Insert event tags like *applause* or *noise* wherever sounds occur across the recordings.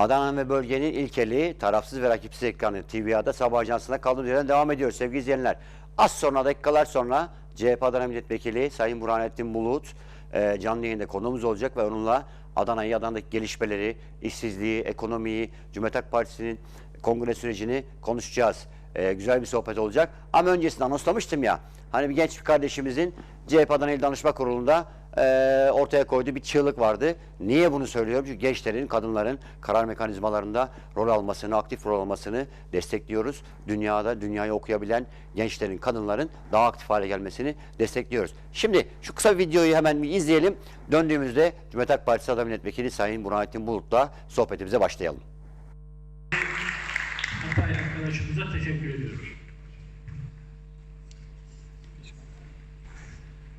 Adana ve bölgenin ilkeli, tarafsız ve rakipsiz ekranı TVA'da sabah ajansında kaldığımız yerden devam ediyoruz sevgili izleyenler. Az sonra dakikalar sonra CHP Adana Milletvekili Sayın Burhanettin Bulut e, canlı yayında konuğumuz olacak ve onunla Adana'yı, Adana'daki gelişmeleri, işsizliği, ekonomiyi, Cumhuriyet Halk Partisi'nin kongre sürecini konuşacağız. E, güzel bir sohbet olacak. Ama öncesinde anonslamıştım ya. Hani bir genç bir kardeşimizin CHP Adana İl Danışma Kurulu'nda e, ortaya koyduğu bir çığlık vardı. Niye bunu söylüyorum? Çünkü gençlerin, kadınların karar mekanizmalarında rol almasını, aktif rol almasını destekliyoruz. Dünyada, dünyayı okuyabilen gençlerin, kadınların daha aktif hale gelmesini destekliyoruz. Şimdi şu kısa videoyu hemen bir izleyelim. Döndüğümüzde Cumhuriyet Halk Partisi Adana Milletvekili Sayın Burhanettin Bulut'la sohbetimize başlayalım. Hatay arkadaşımıza teşekkür ediyoruz.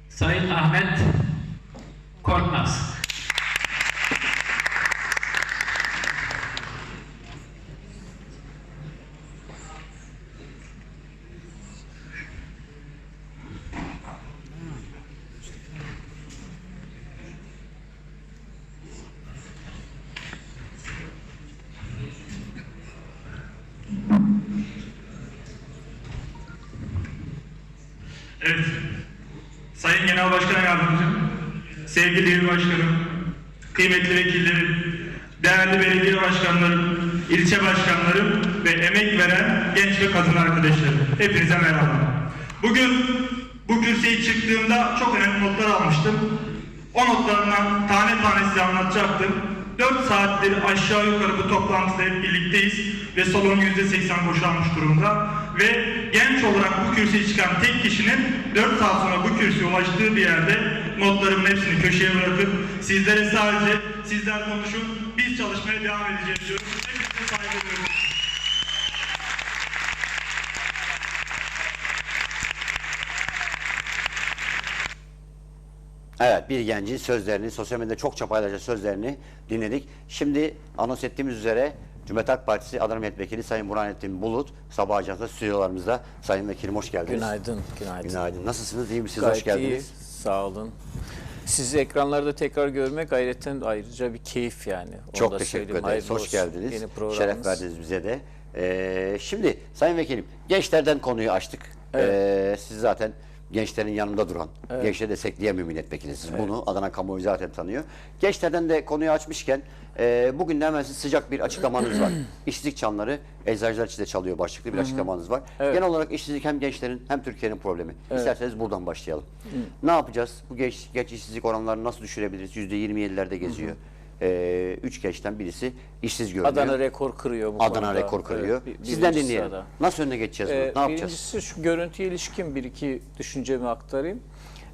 Sayın Ahmet cornas sevgili il başkanım, kıymetli vekillerim, değerli belediye başkanlarım, ilçe başkanlarım ve emek veren genç ve kadın arkadaşlarım. Hepinize merhaba. Bugün bu kürsüye çıktığımda çok önemli notlar almıştım. O notlarından tane tane size anlatacaktım. 4 saattir aşağı yukarı bu toplantıda hep birlikteyiz ve salon %80 boşalmış durumda ve genç olarak bu kürsüye çıkan tek kişinin 4 saat sonra bu kürsüye ulaştığı bir yerde notlarımın hepsini köşeye bırakıp sizlere sadece sizler konuşun biz çalışmaya devam edeceğiz diyorum. Hepinize saygı duyuyorum. Evet bir gencin sözlerini, sosyal medyada çokça paylaşan sözlerini dinledik. Şimdi anons ettiğimiz üzere Cumhuriyet Halk Partisi Adana Milletvekili Sayın Burhanettin Bulut sabah ajansında stüdyolarımızda. Sayın Vekilim hoş geldiniz. Günaydın, günaydın. Günaydın. Nasılsınız? İyi misiniz? Gayet hoş geldiniz. iyi, sağ olun. Sizi ekranlarda tekrar görmek gayretten ayrıca bir keyif yani. Onu Çok da teşekkür söyleyeyim. ederiz. Hayırlı Hoş olsun. geldiniz. Yeni programınız. Şeref verdiniz bize de. Ee, şimdi Sayın Vekilim gençlerden konuyu açtık. Ee, siz zaten gençlerin yanında duran, gençleri destekleyen bir milletvekilisiniz. Bunu Adana kamuoyu zaten tanıyor. Gençlerden de konuyu açmışken e, bugün de hemen size sıcak bir açıklamanız var. *clears throat* İşsizlik çanları eczacılar için de çalıyor başlıklı bir açıklamanız var. Evet. Genel olarak işsizlik hem gençlerin hem Türkiye'nin problemi. İsterseniz buradan başlayalım. Ne yapacağız? Bu genç, genç işsizlik oranlarını nasıl düşürebiliriz? %27'lerde geziyor. Ee, üç gençten birisi işsiz görünüyor. Adana rekor kırıyor bu Adana konuda. rekor kırıyor. Evet, bir- Sizden birinci dinleyelim. sırada. Nasıl önüne geçeceğiz? bunu? Ee, ne yapacağız? Birincisi şu görüntüye ilişkin bir iki düşüncemi aktarayım.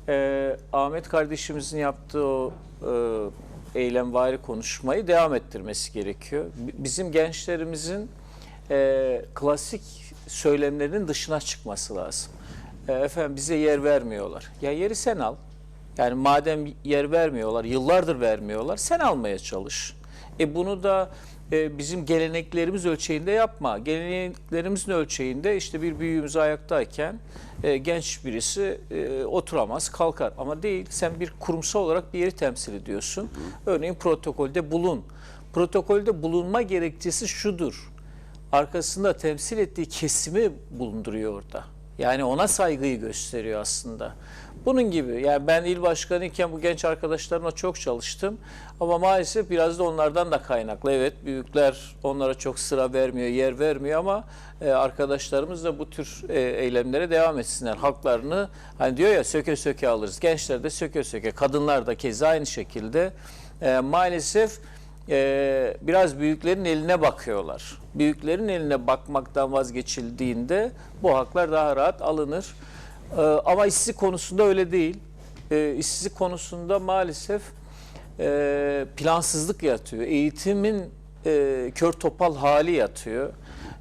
Ee, Ahmet kardeşimizin yaptığı o e, eylemvari konuşmayı devam ettirmesi gerekiyor. B- Bizim gençlerimizin e, klasik söylemlerinin dışına çıkması lazım. E, efendim bize yer vermiyorlar. Ya yeri sen al. Yani madem yer vermiyorlar, yıllardır vermiyorlar, sen almaya çalış. E bunu da e, bizim geleneklerimiz ölçeğinde yapma. Geleneklerimizin ölçeğinde işte bir büyüğümüz ayaktayken e, genç birisi e, oturamaz, kalkar. Ama değil, sen bir kurumsal olarak bir yeri temsil ediyorsun. Örneğin protokolde bulun. Protokolde bulunma gerekçesi şudur. Arkasında temsil ettiği kesimi bulunduruyor orada. Yani ona saygıyı gösteriyor aslında. Bunun gibi yani ben il başkanıyken bu genç arkadaşlarımla çok çalıştım ama maalesef biraz da onlardan da kaynaklı. Evet büyükler onlara çok sıra vermiyor, yer vermiyor ama e, arkadaşlarımız da bu tür e, eylemlere devam etsinler. Haklarını hani diyor ya söke söke alırız. Gençler de söke söke, kadınlar da keza aynı şekilde E, maalesef e, biraz büyüklerin eline bakıyorlar. Büyüklerin eline bakmaktan vazgeçildiğinde bu haklar daha rahat alınır. E, ama işsizlik konusunda öyle değil. E, işsizlik konusunda maalesef e, plansızlık yatıyor. Eğitimin e, kör topal hali yatıyor.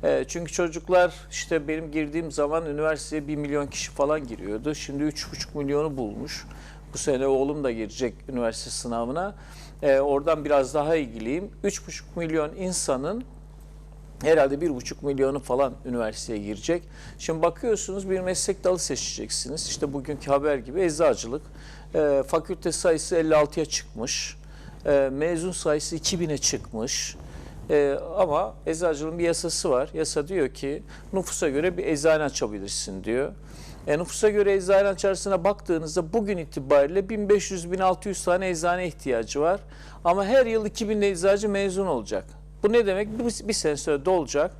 E, çünkü çocuklar işte benim girdiğim zaman üniversiteye 1 milyon kişi falan giriyordu. Şimdi 3,5 milyonu bulmuş. Bu sene oğlum da girecek üniversite sınavına. E, oradan biraz daha ilgiliyim. 3,5 milyon insanın herhalde 1,5 milyonu falan üniversiteye girecek. Şimdi bakıyorsunuz bir meslek dalı seçeceksiniz. İşte bugünkü haber gibi eczacılık. E, fakülte sayısı 56'ya çıkmış. E, mezun sayısı 2000'e çıkmış. Ee, ama eczacılığın bir yasası var. Yasa diyor ki nüfusa göre bir eczane açabilirsin diyor. E, nüfusa göre eczane açarsına baktığınızda bugün itibariyle 1500-1600 tane eczane ihtiyacı var. Ama her yıl 2000 eczacı mezun olacak. Bu ne demek? Bir, bir sene sonra dolacak.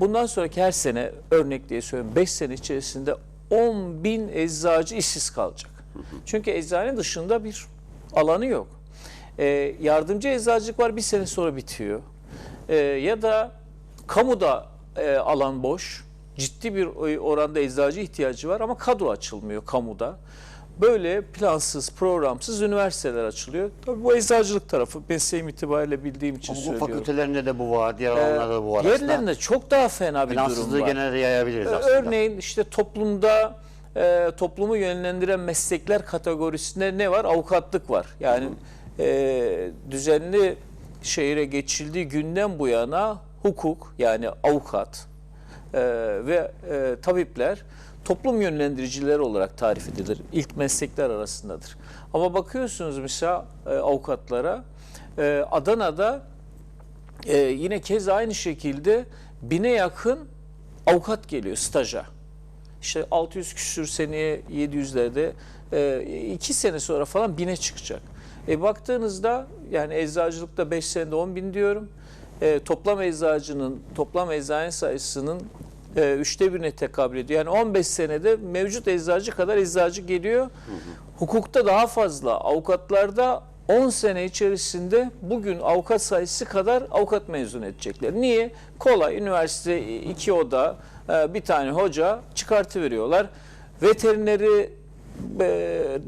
Bundan sonraki her sene örnek diye söylüyorum 5 sene içerisinde 10 bin eczacı işsiz kalacak. Çünkü eczane dışında bir alanı yok. E, yardımcı eczacılık var bir sene sonra bitiyor. E, ya da kamuda e, alan boş. Ciddi bir oranda eczacı ihtiyacı var ama kadro açılmıyor kamuda. Böyle plansız, programsız üniversiteler açılıyor. Tabii bu eczacılık tarafı mesleğim itibariyle bildiğim için Hukuk söylüyorum. fakültelerinde de bu var, diğer Ee, alanlarda da bu var. Aslında Yerlerinde çok daha fena bir durum Plansızlığı var. genelde yayabiliriz Ee, aslında. Örneğin işte toplumda e, toplumu yönlendiren meslekler kategorisinde ne var? Avukatlık var. Yani e, düzenli şehire geçildiği günden bu yana hukuk yani avukat e, ve e, tabipler toplum yönlendiricileri olarak tarif edilir. İlk meslekler arasındadır. Ama bakıyorsunuz mesela e, avukatlara e, Adana'da ee, yine kez aynı şekilde bine yakın avukat geliyor staja. İşte 600 küsür seneye 700'lerde e, iki sene sonra falan bine çıkacak. E baktığınızda yani eczacılıkta 5 senede 10 bin diyorum. E, toplam eczacının, toplam eczane sayısının e, üçte birine tekabül ediyor. Yani 15 senede mevcut eczacı kadar eczacı geliyor. Hukukta daha fazla, avukatlarda 10 sene içerisinde bugün avukat sayısı kadar avukat mezun edecekler. Niye? Kolay, üniversite iki oda, e, bir tane hoca çıkartıveriyorlar. Veterineri e,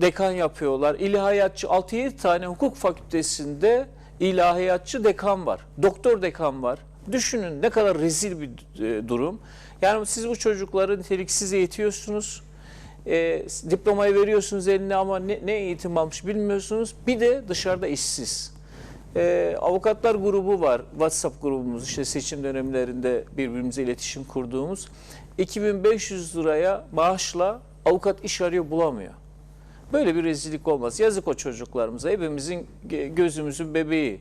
dekan yapıyorlar. İlahiyatçı 6-7 tane hukuk fakültesinde ilahiyatçı dekan var. Doktor dekan var. Düşünün ne kadar rezil bir e, durum. Yani siz bu çocukları niteliksiz eğitiyorsunuz. E, diplomayı veriyorsunuz eline ama ne, ne eğitim almış bilmiyorsunuz. Bir de dışarıda işsiz. E, avukatlar grubu var. WhatsApp grubumuz işte seçim dönemlerinde birbirimize iletişim kurduğumuz. 2500 liraya maaşla avukat iş arıyor bulamıyor. Böyle bir rezillik olmaz. Yazık o çocuklarımıza. Hepimizin gözümüzün bebeği.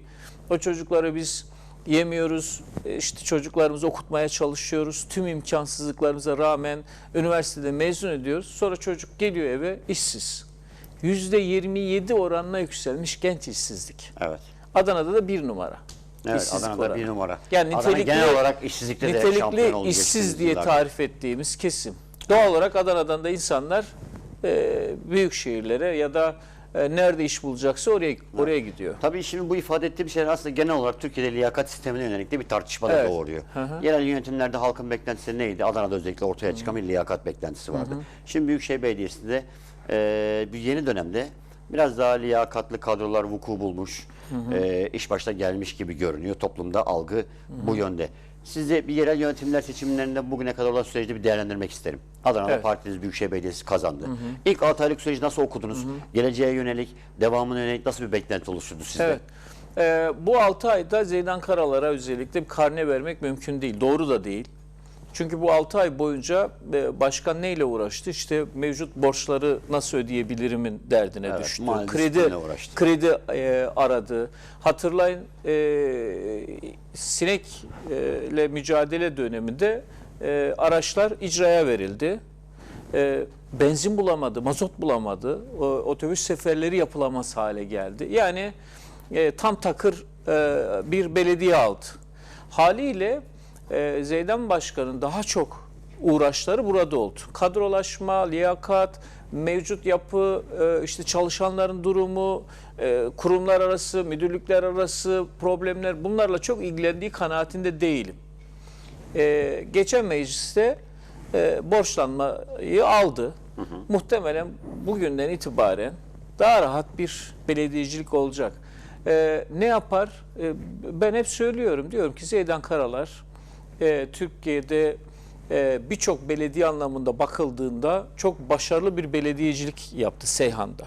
O çocukları biz yemiyoruz. E, İşte çocuklarımızı okutmaya çalışıyoruz. Tüm imkansızlıklarımıza rağmen üniversitede mezun ediyoruz. Sonra çocuk geliyor eve işsiz. %27 oranına yükselmiş genç işsizlik. Evet. Adana'da da bir numara. Evet, İşsizlik Adana'da oranı. bir numara. Yani Adana nitelikli- genel olarak işsizlikte de şampiyon Nitelikli oldu işsiz diye tarif ettiğimiz kesim. Doğal olarak Adana'dan da insanlar e, büyük şehirlere ya da e, nerede iş bulacaksa oraya oraya gidiyor. Tabii şimdi bu ifade ettiğim şeyler aslında genel olarak Türkiye'de liyakat sistemine yönelik de bir tartışma da Evet. doğuruyor. Hı hı. Yerel yönetimlerde halkın beklentisi neydi? Adana'da özellikle ortaya çıkan bir liyakat beklentisi vardı. Şimdi Büyükşehir Belediyesi'nde e, bir yeni dönemde biraz daha liyakatlı kadrolar vuku bulmuş, e, iş başta gelmiş gibi görünüyor. Toplumda algı bu yönde. Size bir yerel yönetimler seçimlerinde bugüne kadar olan süreci bir değerlendirmek isterim. Adana'da Evet. partiniz Büyükşehir Belediyesi kazandı. İlk 6 aylık süreci nasıl okudunuz? Geleceğe yönelik, devamına yönelik nasıl bir beklenti oluşturdu sizde? Evet. Ee, bu 6 ayda Zeydan Karalar'a özellikle bir karne vermek mümkün değil. Doğru da değil. Çünkü bu 6 ay boyunca e, başkan neyle uğraştı? İşte mevcut borçları nasıl ödeyebilirimin derdine Evet, düştü. Kredi uğraştı. kredi e, aradı. Hatırlayın e, sinekle mücadele döneminde e, araçlar icraya verildi. E, benzin bulamadı, mazot bulamadı. O, otobüs seferleri yapılamaz hale geldi. Yani e, tam takır e, bir belediye aldı. Haliyle e, Zeydan Başkan'ın daha çok uğraşları burada oldu. Kadrolaşma, liyakat, mevcut yapı, e, işte çalışanların durumu, e, kurumlar arası, müdürlükler arası problemler bunlarla çok ilgilendiği kanaatinde değilim. E, geçen mecliste e, borçlanmayı aldı. Muhtemelen bugünden itibaren daha rahat bir belediyecilik olacak. E, ne yapar? E, ben hep söylüyorum. Diyorum ki Zeydan Karalar e, Türkiye'de e, birçok belediye anlamında bakıldığında çok başarılı bir belediyecilik yaptı Seyhan'da.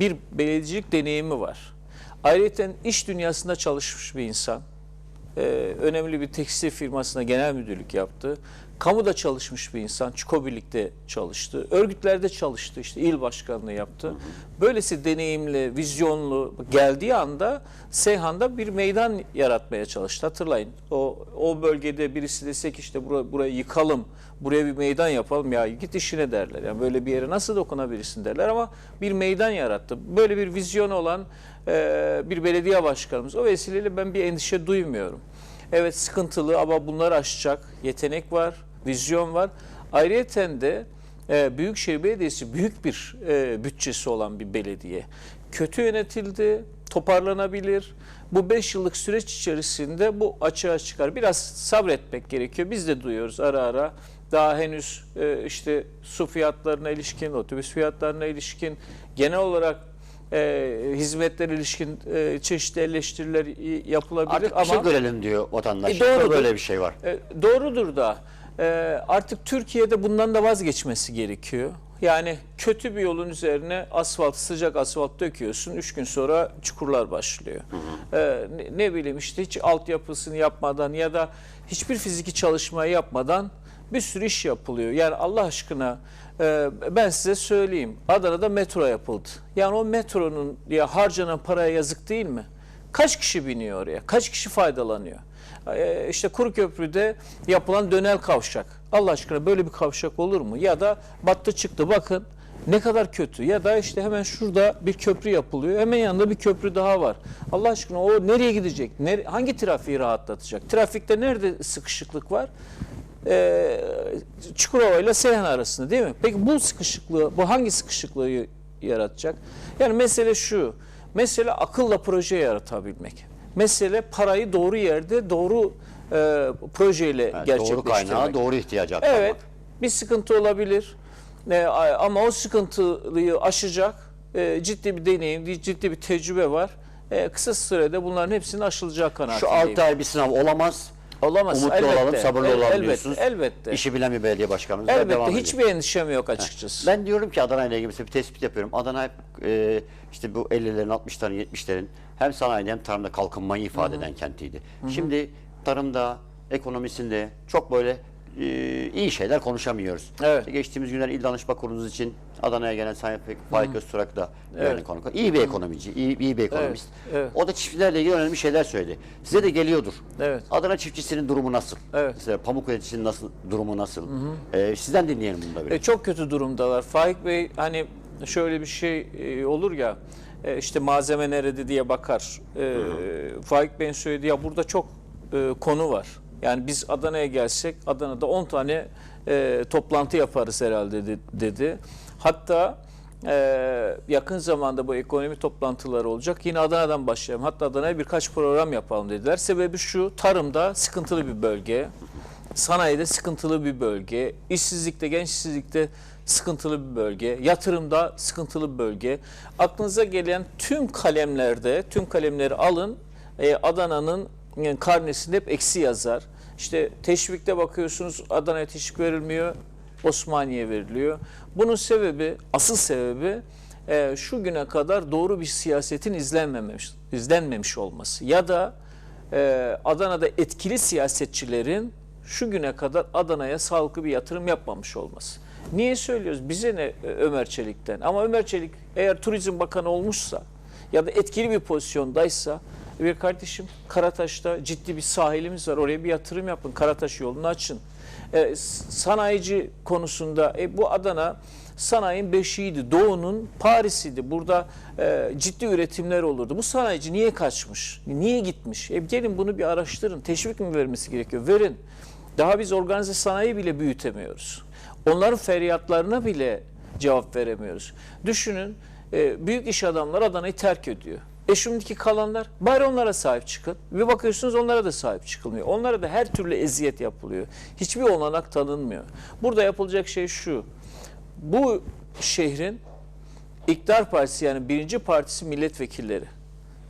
Bir belediyecilik deneyimi var. Ayrıca iş dünyasında çalışmış bir insan. Ee, önemli bir tekstil firmasına genel müdürlük yaptı. Kamuda çalışmış bir insan. Çuko Birlik'te çalıştı. Örgütlerde çalıştı. işte il başkanlığı yaptı. Böylesi deneyimli, vizyonlu geldiği anda Seyhan'da bir meydan yaratmaya çalıştı. Hatırlayın. O, o bölgede birisi desek işte burayı, burayı yıkalım, buraya bir meydan yapalım ya git işine derler. Yani böyle bir yere nasıl dokunabilirsin derler ama bir meydan yarattı. Böyle bir vizyon olan e, bir belediye başkanımız. O vesileyle ben bir endişe duymuyorum. Evet sıkıntılı ama bunları aşacak yetenek var, vizyon var. Ayrıyeten de e, Büyükşehir Belediyesi büyük bir e, bütçesi olan bir belediye. Kötü yönetildi, toparlanabilir. Bu 5 yıllık süreç içerisinde bu açığa çıkar. Biraz sabretmek gerekiyor. Biz de duyuyoruz ara ara. Daha henüz e, işte su fiyatlarına ilişkin, otobüs fiyatlarına ilişkin, genel olarak e, hizmetler ilişkin e, çeşitli eleştiriler yapılabilir Artık bir ama şey görelim diyor vatandaş. E, doğrudur. Böyle bir şey var. e, doğrudur da e, artık Türkiye'de bundan da vazgeçmesi gerekiyor. Yani kötü bir yolun üzerine asfalt, sıcak asfalt döküyorsun. Üç gün sonra çukurlar başlıyor. E, ne, ne bileyim işte hiç altyapısını yapmadan ya da hiçbir fiziki çalışmayı yapmadan bir sürü iş yapılıyor. Yani Allah aşkına e, ben size söyleyeyim. Adana'da metro yapıldı. Yani o metronun ya harcanan paraya yazık değil mi? Kaç kişi biniyor oraya? Kaç kişi faydalanıyor? Ee, işte Kuruköprü'de yapılan dönel kavşak. Allah aşkına böyle bir kavşak olur mu? Ya da battı çıktı bakın ne kadar kötü. Ya da işte hemen şurada bir köprü yapılıyor. Hemen yanında bir köprü daha var. Allah aşkına o nereye gidecek? Hangi trafiği rahatlatacak? Trafikte nerede sıkışıklık var? Ee, Çukurova ile Seyhan arasında değil mi? Peki bu sıkışıklığı, bu hangi sıkışıklığı yaratacak? Yani mesele şu. Mesele akılla proje yaratabilmek. Mesele parayı doğru yerde doğru e, projeyle Yani doğru gerçekleştirmek. kaynağa, doğru ihtiyacı aktarmak. Evet, bir sıkıntı olabilir. E, ama o sıkıntıyı aşacak e, ciddi bir deneyim, ciddi bir tecrübe var. E, kısa sürede bunların hepsinin aşılacağı Şu kanaatindeyim. 6 ay bir sınav olamaz. Olamaz. Umutlu elbette. olalım, sabırlı El- olalım elbette, diyorsunuz. Elbette. İşi bilen bir belediye başkanımız var. elbette. Hiçbir endişem yok açıkçası. Ben diyorum ki Adana ile ilgili bir tespit yapıyorum. Adana hep e, işte bu 50'lerin, 60'ların, 70'lerin hem sanayide hem tarımda kalkınmayı ifade eden kentiydi. Şimdi tarımda, ekonomisinde çok böyle e, iyi şeyler konuşamıyoruz. Evet. Geçtiğimiz günler İl Danışma Kurulunuz için Adana'ya gelen Sayın Faik Öztürk da Evet. konuk. İyi bir ekonomici, iyi, iyi bir ekonomist. evet. O da çiftçilerle ilgili önemli şeyler söyledi. Size de geliyordur. Evet. Adana çiftçisinin durumu nasıl? Evet. Mesela pamuk üreticisinin nasıl durumu nasıl? E, sizden dinleyelim bunu da biraz. E, çok kötü durumdalar. Faik Bey hani şöyle bir şey e, olur ya e, işte malzeme nerede diye bakar. E, Faik Bey'in söylediği ya burada çok e, konu var. Yani biz Adana'ya gelsek Adana'da 10 tane e, toplantı yaparız herhalde de- dedi. Hatta e, yakın zamanda bu ekonomi toplantıları olacak. Yine Adana'dan başlayalım. Hatta Adana'ya birkaç program yapalım dediler. Sebebi şu tarımda sıkıntılı bir bölge. Sanayide sıkıntılı bir bölge, işsizlikte, genç işsizlikte sıkıntılı bir bölge, yatırımda sıkıntılı bir bölge. Aklınıza gelen tüm kalemlerde, tüm kalemleri alın, e, Adana'nın e, karnesinde hep eksi yazar. İşte teşvikte bakıyorsunuz Adana'ya teşvik verilmiyor, Osmaniye veriliyor. Bunun sebebi, asıl sebebi e, şu güne kadar doğru bir siyasetin izlenmemiş, izlenmemiş olması. Ya da e, Adana'da etkili siyasetçilerin şu güne kadar Adana'ya sağlıklı bir yatırım yapmamış olması. Niye söylüyoruz? Bize ne e, Ömer Çelik'ten? Ama Ömer Çelik eğer Turizm Bakanı olmuşsa ya da etkili bir pozisyondaysa bir kardeşim Karataş'ta ciddi bir sahilimiz var. Oraya bir yatırım yapın. Karataş yolunu açın. E, sanayici konusunda e, bu Adana sanayinin beşiğiydi. Doğu'nun Paris'iydi. Burada e, ciddi üretimler olurdu. Bu sanayici niye kaçmış? Niye gitmiş? E, gelin bunu bir araştırın. Teşvik mi vermesi gerekiyor? Verin. Daha biz organize sanayi bile büyütemiyoruz. Onların feryatlarına bile cevap veremiyoruz. Düşünün e, büyük iş adamları Adana'yı terk ediyor. E şimdiki kalanlar bari onlara sahip çıkın. Bir bakıyorsunuz onlara da sahip çıkılmıyor. Onlara da her türlü eziyet yapılıyor. Hiçbir olanak tanınmıyor. Burada yapılacak şey şu. Bu şehrin iktidar partisi yani birinci partisi milletvekilleri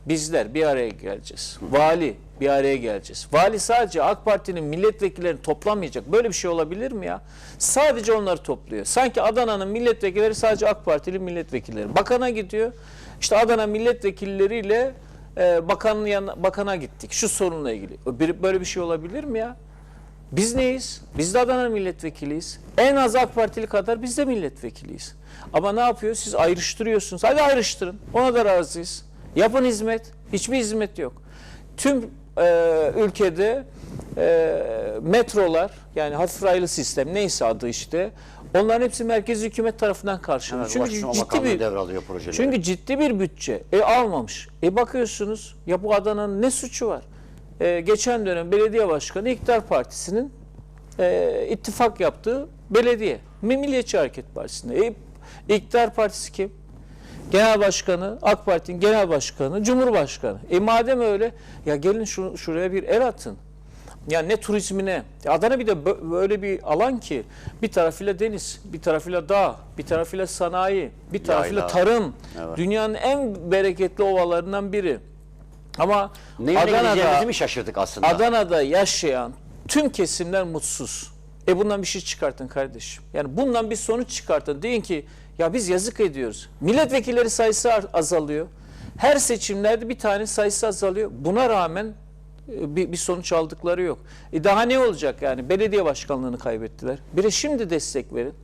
bizler bir araya geleceğiz. Vali bir araya geleceğiz. Vali sadece AK Parti'nin milletvekillerini toplamayacak. Böyle bir şey olabilir mi ya? Sadece onları topluyor. Sanki Adana'nın milletvekilleri sadece AK Partili milletvekilleri. Bakana gidiyor. İşte Adana milletvekilleriyle e, bakanın yanına, bakana gittik. Şu sorunla ilgili. Bir- Böyle bir şey olabilir mi ya? Biz neyiz? Biz de Adana milletvekiliyiz. En az AK Partili kadar biz de milletvekiliyiz. Ama ne yapıyor? Siz ayrıştırıyorsunuz. Hadi ayrıştırın. Ona da razıyız. Yapın hizmet. Hiçbir hizmet yok. Tüm e, ülkede e, metrolar yani hafif raylı sistem neyse adı işte onların hepsi merkezi hükümet tarafından karşılanıyor. Evet, Çünkü ciddi bir devralıyor projeleri. çünkü ciddi bir bütçe. E almamış. E bakıyorsunuz ya bu Adana'nın ne suçu var? E, geçen dönem belediye başkanı İktidar Partisi'nin e, ittifak yaptığı belediye. Milliyetçi Hareket Partisi'nde. E, İktidar Partisi kim? Genel Başkanı, AK Parti'nin Genel Başkanı, Cumhurbaşkanı. E madem öyle ya gelin şu, şuraya bir el atın. Yani ne turizmine. Adana bir de bö- böyle bir alan ki bir tarafıyla deniz, bir tarafıyla dağ, bir tarafıyla sanayi, bir tarafıyla Yayla. tarım. Evet. Dünyanın en bereketli ovalarından biri. Ama Neyine Adana'da, mi şaşırdık aslında? Adana'da yaşayan tüm kesimler mutsuz. E bundan bir şey çıkartın kardeşim. Yani bundan bir sonuç çıkartın. Deyin ki ya biz yazık ediyoruz. Milletvekilleri sayısı azalıyor. Her seçimlerde bir tane sayısı azalıyor. Buna rağmen bir, bir sonuç aldıkları yok. E daha ne olacak yani? Belediye başkanlığını kaybettiler. Bir de şimdi destek verin.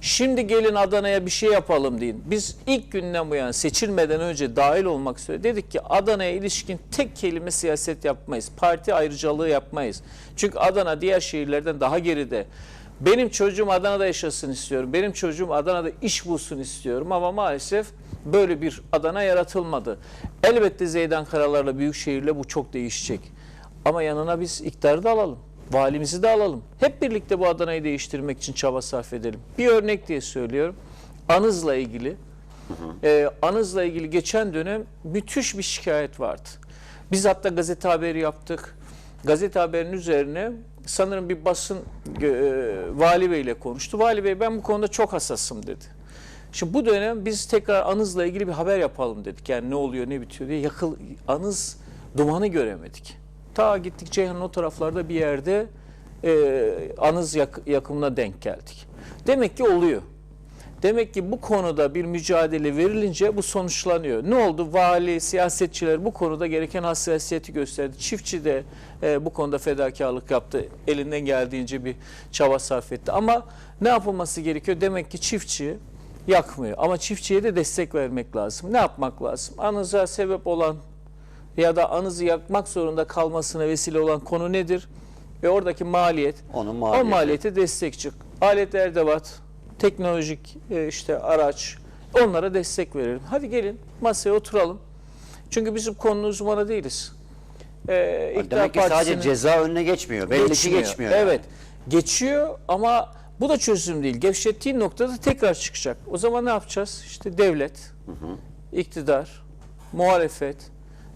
Şimdi gelin Adana'ya bir şey yapalım deyin. Biz ilk günden bu yana seçilmeden önce dahil olmak üzere dedik ki Adana'ya ilişkin tek kelime siyaset yapmayız. Parti ayrıcalığı yapmayız. Çünkü Adana diğer şehirlerden daha geride. Benim çocuğum Adana'da yaşasın istiyorum. Benim çocuğum Adana'da iş bulsun istiyorum ama maalesef böyle bir Adana yaratılmadı. Elbette Zeydan Karalar'la Büyükşehir'le bu çok değişecek. Ama yanına biz iktidarı da alalım. Valimizi de alalım. Hep birlikte bu Adana'yı değiştirmek için çaba sarf edelim. Bir örnek diye söylüyorum. Anız'la ilgili. Ee, Anız'la ilgili geçen dönem müthiş bir şikayet vardı. Biz hatta gazete haberi yaptık. Gazete haberinin üzerine sanırım bir basın e, vali bey ile konuştu. Vali bey ben bu konuda çok hassasım dedi. Şimdi bu dönem biz tekrar Anız'la ilgili bir haber yapalım dedik. Yani ne oluyor ne bitiyor diye. Yakıl, Anız dumanı göremedik. Ta gittik Ceyhan'ın o taraflarda bir yerde e, Anız yak- yakımına denk geldik. Demek ki oluyor. Demek ki bu konuda bir mücadele verilince bu sonuçlanıyor. Ne oldu? Vali, siyasetçiler bu konuda gereken hassasiyeti gösterdi. Çiftçi de e, bu konuda fedakarlık yaptı. Elinden geldiğince bir çaba sarf etti. Ama ne yapılması gerekiyor? Demek ki çiftçi yakmıyor. Ama çiftçiye de destek vermek lazım. Ne yapmak lazım? Anıza sebep olan ya da anızı yakmak zorunda kalmasına vesile olan konu nedir? Ve oradaki maliyet. Onun O maliyeti. maliyete destek çık. Alet edevat, teknolojik e, işte araç onlara destek verelim. Hadi gelin masaya oturalım. Çünkü biz bu konunun uzmanı değiliz. Ee, İktidar Demek ki sadece Partisi'nin- ceza önüne geçmiyor. Belli ki geçmiyor. yani. Evet. Geçiyor ama bu da çözüm değil. Gevşettiği noktada tekrar çıkacak. O zaman ne yapacağız? İşte devlet, iktidar, muhalefet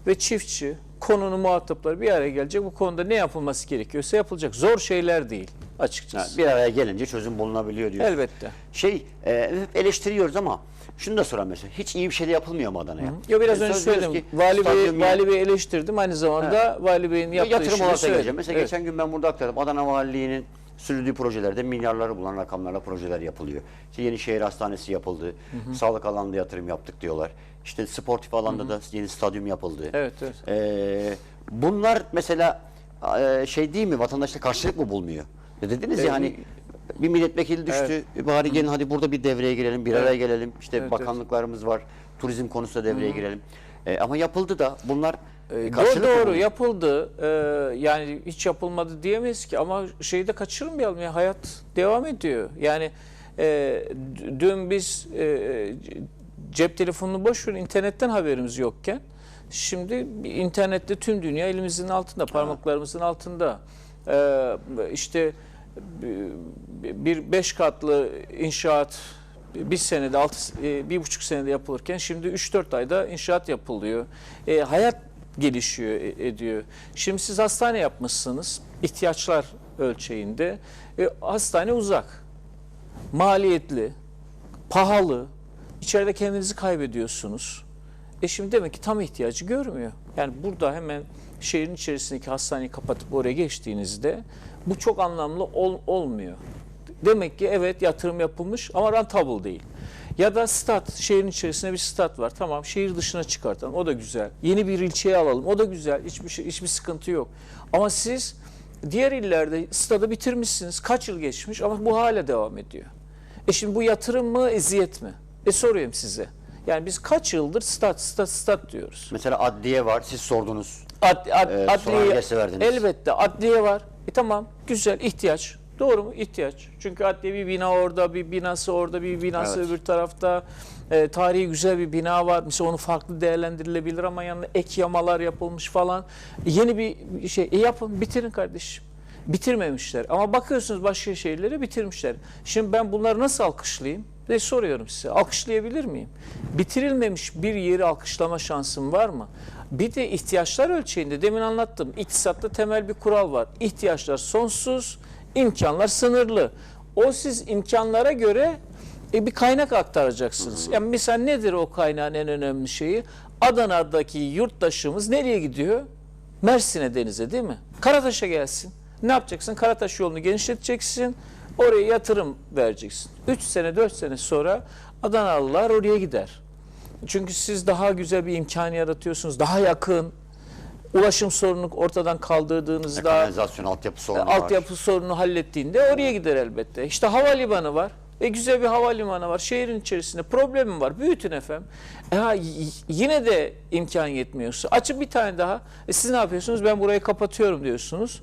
ve çiftçi konunun muhatapları bir araya gelecek. Bu konuda ne yapılması gerekiyorsa yapılacak. Zor şeyler değil Ha, açıkçası. bir araya gelince çözüm bulunabiliyor diyor. Elbette. Şey e, hep eleştiriyoruz ama şunu da soran mesela. Hiç iyi bir şey de yapılmıyor mu Adana'ya? Ya biraz E, önce söyledim. ki, Vali Bey, Vali Bey'i eleştirdim. Aynı zamanda Vali Bey'in yaptığı yatırım olarak geleceğim. Mesela Evet. geçen gün ben burada aktardım. Adana Valiliği'nin sürdüğü projelerde milyarları bulan rakamlarla projeler yapılıyor. İşte yeni şehir hastanesi yapıldı. Sağlık alanında yatırım yaptık diyorlar. İşte sportif alanda da yeni stadyum yapıldı. Evet, evet. Ee, bunlar mesela e, şey değil mi? Vatandaşta karşılık mı bulmuyor? Ya dediniz E, ya hani bir milletvekili düştü. E, Bari gelin hadi burada bir devreye girelim, bir araya gelelim. İşte Evet, bakanlıklarımız var. Turizm konusunda devreye girelim. E, ama yapıldı da bunlar e, Doğru, doğru yapıldı. Ee, yani hiç yapılmadı diyemeyiz ki ama şeyi de kaçırmayalım ya hayat devam ediyor. Yani e, d- dün biz e, cep telefonunu boş verin internetten haberimiz yokken şimdi internette tüm dünya elimizin altında parmaklarımızın altında. Ee, işte bir- beş katlı inşaat bir senede altı, e, bir buçuk senede yapılırken şimdi 3-4 ayda inşaat yapılıyor. E, hayat gelişiyor e- ediyor. Şimdi siz hastane yapmışsınız ihtiyaçlar ölçeğinde. E, hastane uzak, maliyetli, pahalı. İçeride kendinizi kaybediyorsunuz. E şimdi demek ki tam ihtiyacı görmüyor. Yani burada hemen şehrin içerisindeki hastaneyi kapatıp oraya geçtiğinizde bu çok anlamlı ol- olmuyor. Demek ki evet yatırım yapılmış ama rentable değil. Ya da stat, şehrin içerisinde bir stat var. Tamam şehir dışına çıkartalım o da güzel. Yeni bir ilçeye alalım o da güzel. Hiçbir, şey, hiçbir sıkıntı yok. Ama siz diğer illerde stadı bitirmişsiniz. Kaç yıl geçmiş ama bu hala devam ediyor. E şimdi bu yatırım mı, eziyet mi? E soruyorum size. Yani biz kaç yıldır stat, stat, stat diyoruz. Mesela adliye var. Siz sordunuz. Ad, ad, Ee, adliye, verdiniz. elbette adliye var. E tamam güzel ihtiyaç. Doğru mu? İhtiyaç. Çünkü adliye bir bina orada, bir binası orada, bir binası Evet. öbür tarafta. E, tarihi güzel bir bina var. Mesela onu farklı değerlendirilebilir ama yanına ek yamalar yapılmış falan. E, yeni bir şey. E yapın, bitirin kardeşim. Bitirmemişler. Ama bakıyorsunuz başka şehirleri bitirmişler. Şimdi ben bunları nasıl alkışlayayım? Ve soruyorum size. Alkışlayabilir miyim? Bitirilmemiş bir yeri alkışlama şansım var mı? Bir de ihtiyaçlar ölçeğinde demin anlattım. İktisatta temel bir kural var. İhtiyaçlar sonsuz, imkanlar sınırlı. O siz imkanlara göre e, bir kaynak aktaracaksınız. Yani mesela nedir o kaynağın en önemli şeyi? Adana'daki yurttaşımız nereye gidiyor? Mersin'e denize değil mi? Karataş'a gelsin. Ne yapacaksın? Karataş yolunu genişleteceksin. Oraya yatırım vereceksin. 3 sene 4 sene sonra Adanalılar oraya gider. Çünkü siz daha güzel bir imkan yaratıyorsunuz. Daha yakın. Ulaşım sorununu ortadan kaldırdığınızda Kanalizasyon altyapı sorunu var. altyapı sorununu hallettiğinde oraya gider elbette. İşte havalimanı var. E güzel bir havalimanı var. Şehrin içerisinde problemim var. Büyütün efendim. E ha, y- yine de imkan yetmiyorsa açın bir tane daha. E siz ne yapıyorsunuz? Ben burayı kapatıyorum diyorsunuz.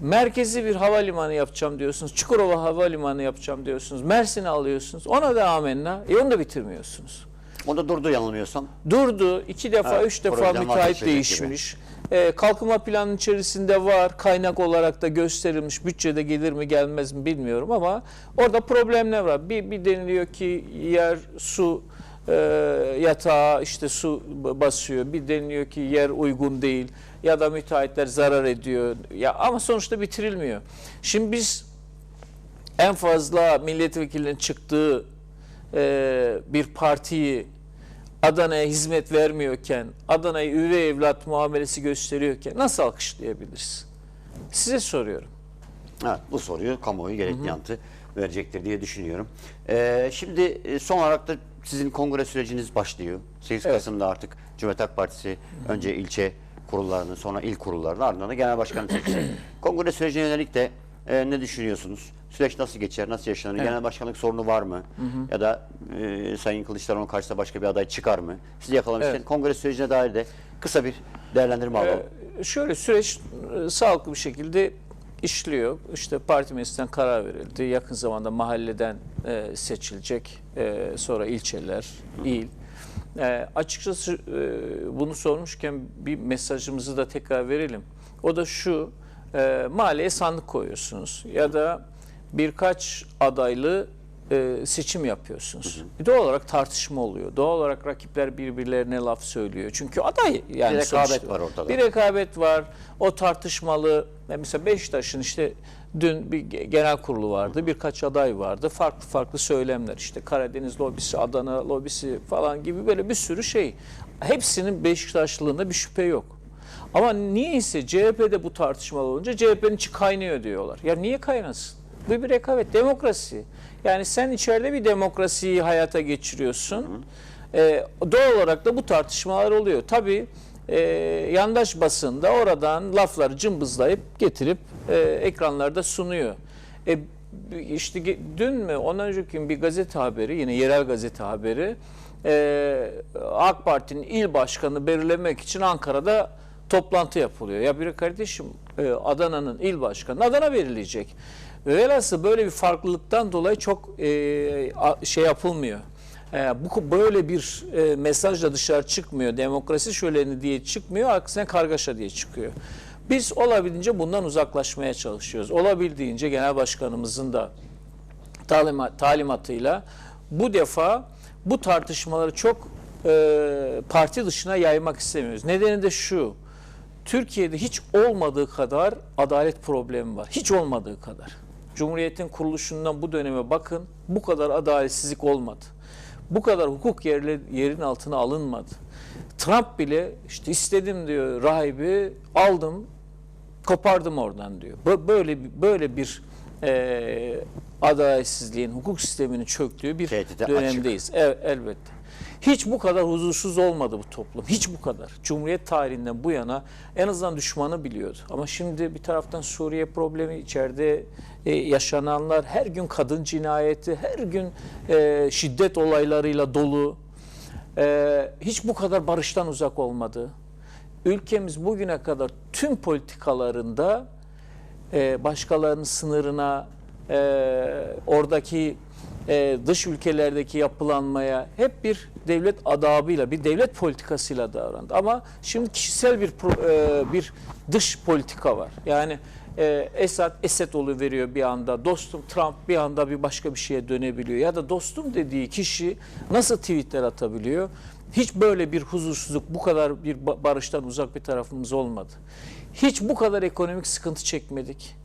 Merkezi bir havalimanı yapacağım diyorsunuz. Çukurova havalimanı yapacağım diyorsunuz. Mersin'i alıyorsunuz. Ona da amenna. E onu da bitirmiyorsunuz. O da durdu yanılmıyorsam. Durdu. iki defa, Evet, üç defa müteahhit değişmiş. Ee, kalkınma planının içerisinde var. Kaynak olarak da gösterilmiş. Bütçede gelir mi gelmez mi bilmiyorum ama orada problemler var. Bir, bir deniliyor ki yer su e, yatağı işte su basıyor. Bir deniliyor ki yer uygun değil ya da müteahhitler zarar ediyor. Ya ama sonuçta bitirilmiyor. Şimdi biz en fazla milletvekilinin çıktığı e, bir partiyi Adana'ya hizmet vermiyorken, Adana'ya üvey evlat muamelesi gösteriyorken nasıl alkışlayabiliriz? Size soruyorum. Evet, bu soruyu kamuoyu gerekli yanıtı verecektir diye düşünüyorum. Ee, şimdi e, son olarak da sizin kongre süreciniz başlıyor. 8 Evet. Kasım'da artık Cumhuriyet Halk Partisi önce ilçe kurullarını sonra il kurullarını ardından da genel başkanı seçecek. *clears throat* kongre sürecine yönelik de e, ne düşünüyorsunuz? Süreç nasıl geçer, nasıl yaşanır? Genel başkanlık sorunu var mı? Ya da e, Sayın Kılıçdaroğlu karşısında başka bir aday çıkar mı? Sizi yakalamışken Evet. kongre sürecine dair de kısa bir değerlendirme alalım. Ee, şöyle süreç e, sağlıklı bir şekilde işliyor. İşte parti meclisinden karar verildi. Yakın zamanda mahalleden e, seçilecek. E, sonra ilçeler, il. E, açıkçası e, bunu sormuşken bir mesajımızı da tekrar verelim. O da şu, e, mahalleye sandık koyuyorsunuz ya da birkaç adaylı e, seçim yapıyorsunuz. Doğal olarak tartışma oluyor. Doğal olarak rakipler birbirlerine laf söylüyor. Çünkü aday yani Bir rekabet sonuçta- var ortada. Bir rekabet var. O tartışmalı. Yani Mesela Beşiktaş'ın işte dün bir ge- genel kurulu vardı. Birkaç aday vardı. Farklı farklı söylemler işte Karadeniz lobisi, Adana lobisi falan gibi böyle bir sürü şey. Hepsinin Beşiktaşlılığında bir şüphe yok. Ama niyeyse CHP'de bu tartışmalar olunca CHP'nin içi kaynıyor diyorlar. Ya niye kaynasın? Bu bir rekabet, demokrasi. Yani sen içeride bir demokrasiyi hayata geçiriyorsun. Ee, doğal olarak da bu tartışmalar oluyor. Tabii e, yandaş basında oradan lafları cımbızlayıp getirip e, ekranlarda sunuyor. E, işte dün mü ondan önceki gün bir gazete haberi yine yerel gazete haberi e, AK Parti'nin il başkanı belirlemek için Ankara'da toplantı yapılıyor. Ya bir kardeşim e, Adana'nın il başkanı Adana belirleyecek. Velhasıl böyle bir farklılıktan dolayı çok e, şey yapılmıyor. E, bu böyle bir e, mesajla dışarı çıkmıyor. Demokrasi şöleni diye çıkmıyor. Aksine kargaşa diye çıkıyor. Biz olabildiğince bundan uzaklaşmaya çalışıyoruz. Olabildiğince genel başkanımızın da talima- talimatıyla bu defa bu tartışmaları çok e, parti dışına yaymak istemiyoruz. Nedeni de şu. Türkiye'de hiç olmadığı kadar adalet problemi var. Hiç olmadığı kadar. Cumhuriyetin kuruluşundan bu döneme bakın. Bu kadar adaletsizlik olmadı. Bu kadar hukuk yerle, yerin altına alınmadı. Trump bile işte istedim diyor rahibi aldım kopardım oradan diyor. Bö- Böyle böyle bir e, adaletsizliğin, hukuk sisteminin çöktüğü bir Tehdide dönemdeyiz. Evet, elbette. Hiç bu kadar huzursuz olmadı bu toplum. Hiç bu kadar. Cumhuriyet tarihinden bu yana en azından düşmanı biliyordu. Ama şimdi bir taraftan Suriye problemi, içeride e, yaşananlar, her gün kadın cinayeti, her gün e, şiddet olaylarıyla dolu. E, hiç bu kadar barıştan uzak olmadı. Ülkemiz bugüne kadar tüm politikalarında e, başkalarının sınırına, e, oradaki e, dış ülkelerdeki yapılanmaya hep bir devlet adabıyla, bir devlet politikasıyla davrandı. Ama şimdi kişisel bir e, bir dış politika var. Yani e, Esad Esed veriyor bir anda, dostum Trump bir anda bir başka bir şeye dönebiliyor. Ya da dostum dediği kişi nasıl tweetler atabiliyor? Hiç böyle bir huzursuzluk, bu kadar bir ba- barıştan uzak bir tarafımız olmadı. Hiç bu kadar ekonomik sıkıntı çekmedik.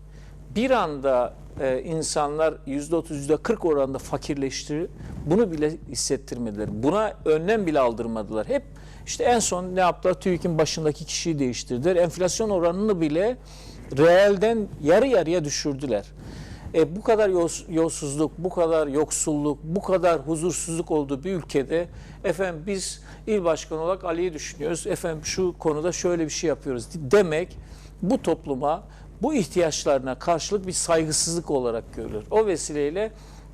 Bir anda e, insanlar %30, %40 oranında fakirleşti. Bunu bile hissettirmediler. Buna önlem bile aldırmadılar. Hep işte en son ne yaptılar? TÜİK'in başındaki kişiyi değiştirdiler. Enflasyon oranını bile reelden yarı yarıya düşürdüler. E, bu kadar yolsuzluk, bu kadar yoksulluk, bu kadar huzursuzluk olduğu bir ülkede efendim biz il başkanı olarak Ali'yi düşünüyoruz. Efendim şu konuda şöyle bir şey yapıyoruz demek bu topluma bu ihtiyaçlarına karşılık bir saygısızlık olarak görülür. O vesileyle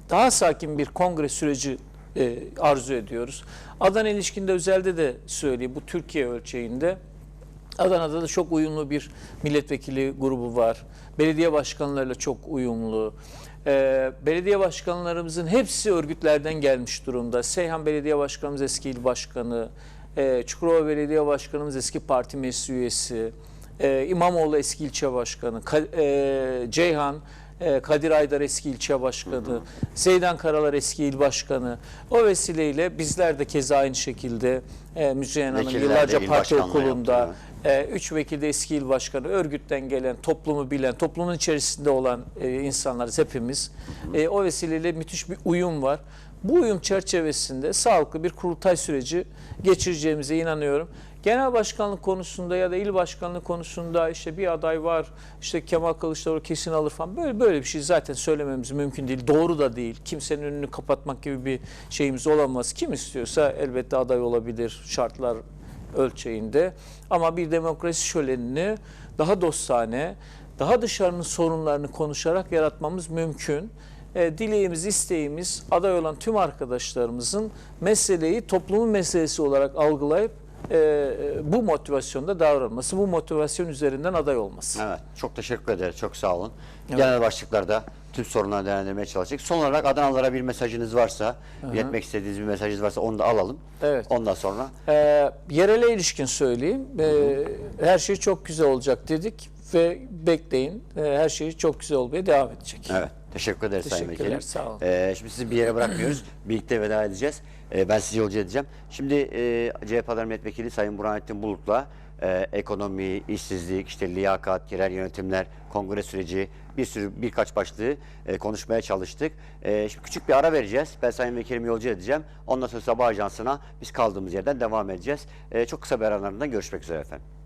daha sakin bir kongre süreci e, arzu ediyoruz. Adana ilişkinde özelde de söyleyeyim bu Türkiye ölçeğinde Adana'da da çok uyumlu bir milletvekili grubu var. Belediye başkanlarıyla çok uyumlu. Ee, belediye başkanlarımızın hepsi örgütlerden gelmiş durumda. Seyhan Belediye Başkanımız eski il başkanı, e, Çukurova Belediye Başkanımız eski parti meclis üyesi, e, İmamoğlu eski ilçe başkanı, Ka- e, Ceyhan e, Kadir Aydar eski ilçe başkanı, Zeydan Karalar eski il başkanı. O vesileyle bizler de keza aynı şekilde e, Müzeyyen Hanım yıllarca parti okulunda, yaptı, e, üç vekil de eski il başkanı, örgütten gelen, toplumu bilen, toplumun içerisinde olan e, insanlarız hepimiz. E, o vesileyle müthiş bir uyum var. Bu uyum çerçevesinde sağlıklı bir kurultay süreci geçireceğimize inanıyorum. Genel başkanlık konusunda ya da il başkanlığı konusunda işte bir aday var, işte Kemal Kılıçdaroğlu kesin alır falan böyle böyle bir şey zaten söylememiz mümkün değil. Doğru da değil. Kimsenin önünü kapatmak gibi bir şeyimiz olamaz. Kim istiyorsa elbette aday olabilir şartlar ölçeğinde. Ama bir demokrasi şölenini daha dostane, daha dışarının sorunlarını konuşarak yaratmamız mümkün. E, dileğimiz, isteğimiz aday olan tüm arkadaşlarımızın meseleyi toplumun meselesi olarak algılayıp e, bu motivasyonda davranması, bu motivasyon üzerinden aday olması. Evet, çok teşekkür ederiz. Çok sağ olun. Genel başlıklarda tüm sorunları değerlendirmeye çalıştık. Son olarak Adanalılara bir mesajınız varsa, iletmek istediğiniz bir mesajınız varsa onu da alalım. Evet. Ondan sonra E, yerele ilişkin söyleyeyim. E, her şey çok güzel olacak dedik ve bekleyin. E, her şey çok güzel olmaya devam edecek. evet, teşekkür ederiz Sayın Teşekkürler, Vekilim. sağ olun. Ee, şimdi sizi bir yere bırakmıyoruz. *clears throat* Birlikte veda edeceğiz. Ee, ben sizi yolcu edeceğim. Şimdi e, CHP Adana Milletvekili Sayın Burhanettin Bulut'la e, ekonomi, işsizlik, işte liyakat, yerel yönetimler, kongre süreci bir sürü birkaç başlığı e, konuşmaya çalıştık. E, şimdi küçük bir ara vereceğiz. Ben Sayın Vekilimi yolcu edeceğim. Ondan sonra sabah ajansına biz kaldığımız yerden devam edeceğiz. E, çok kısa bir aranın ardından görüşmek üzere efendim.